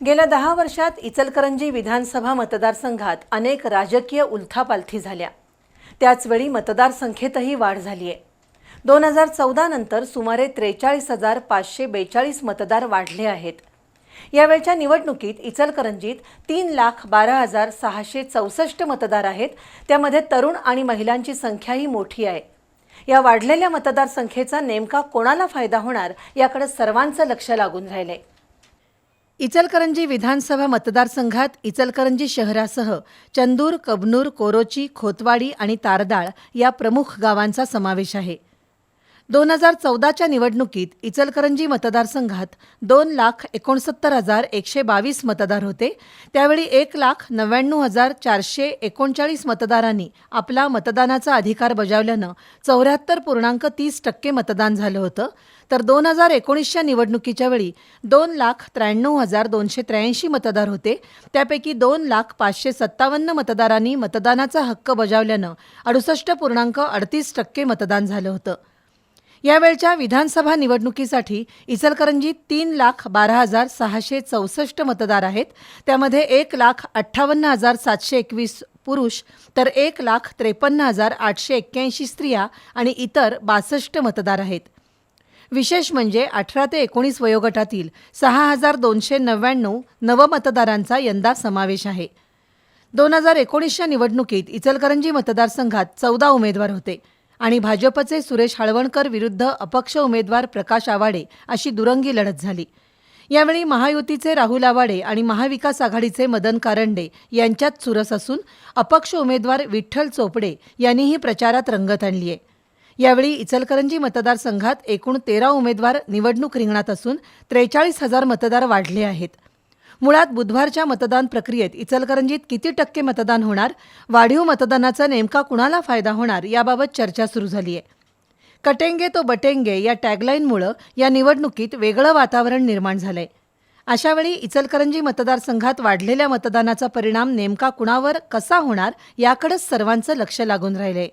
गेल्या दहा वर्षात इचलकरंजी विधानसभा मतदारसंघात अनेक राजकीय उलथापालथी झाल्या. त्याचवेळी मतदारसंख्येतही वाढ झाली आहे दोन हजार चौदा नंतर सुमारे त्रेचाळीस हजार पाचशे बेचाळीस मतदार वाढले आहेत. यावेळच्या निवडणुकीत इचलकरंजीत तीन लाख बारा हजार सहाशे चौसष्ट मतदार आहेत. त्यामध्ये तरुण आणि महिलांची संख्याही मोठी आहे. या वाढलेल्या मतदारसंख्येचा नेमका कोणाला फायदा होणार याकडे सर्वांचं लक्ष लागून राहिलंय. इचलकरंजी विधानसभा मतदारसंघात इचलकरंजी शहरासह चंदूर कबनूर कोरोची खोतवाडी आणि तारदाळ या प्रमुख गावांचा समावेश आहे. दोन हजार चौदाच्या निवडणुकीत इचलकरंजी मतदारसंघात दोन लाख एकोणसत्तर हजार एकशे बावीस मतदार होते. त्यावेळी एक लाख नव्याण्णव हजार चारशे एकोणचाळीस मतदारांनी आपला मतदानाचा अधिकार बजावल्यानं चौऱ्याहत्तर पूर्णांक तीस टक्के मतदान झालं होतं. तर दोन हजार एकोणीसच्या निवडणुकीच्या वेळी दोन लाख त्र्याण्णव हजार दोनशे त्र्याऐंशी मतदार होते. त्यापैकी दोन लाख पाचशे सत्तावन्न मतदारांनी मतदानाचा हक्क बजावल्यानं अडुसष्ट पूर्णांक अडतीस टक्के मतदान झालं होतं. यावेळच्या विधानसभा निवडणुकीसाठी इचलकरंजीत तीन लाख बारा हजार सहाशे चौसष्ट मतदार आहेत. त्यामध्ये एक लाख अठ्ठावन्न हजार सातशे एकवीस पुरुष तर एक लाख त्रेपन्न हजार आठशे एक्क्याऐंशी स्त्रिया आणि इतर बासष्ट मतदार आहेत. विशेष म्हणजे अठरा ते एकोणीस वयोगटातील सहा हजार दोनशे नव्याण्णव नवमतदारांचा यंदा समावेश आहे. दोन हजार एकोणीसच्या निवडणुकीत इचलकरंजी मतदारसंघात चौदा उमेदवार होते. आणि भाजपचे सुरेश हळवणकर विरुद्ध अपक्ष उमेदवार प्रकाश आवाडे अशी दुरंगी लढत झाली. यावेळी महायुतीचे राहुल आवाडे आणि महाविकास आघाडीचे मदन कारंडे यांच्यात चुरस असून अपक्ष उमेदवार विठ्ठल चोपडे यांनीही प्रचारात रंगत आणली आहे यावेळी इचलकरंजी मतदारसंघात एकूण तेरा उमेदवार निवडणूक रिंगणात असून त्रेचाळीस हजार मतदार वाढले आहेत. मुळात बुधवारच्या मतदान प्रक्रियेत इचलकरंजीत किती टक्के मतदान होणार? वाढीव मतदानाचा नेमका कुणाला फायदा होणार? याबाबत चर्चा सुरू झाली आहे कटेंगे तो बटेंगे या टॅगलाईनमुळं या निवडणुकीत वेगळं वातावरण निर्माण झालंय. अशावेळी इचलकरंजी मतदारसंघात वाढलेल्या मतदानाचा परिणाम नेमका कुणावर कसा होणार याकडेच सर्वांचं लक्ष लागून राहिलंय.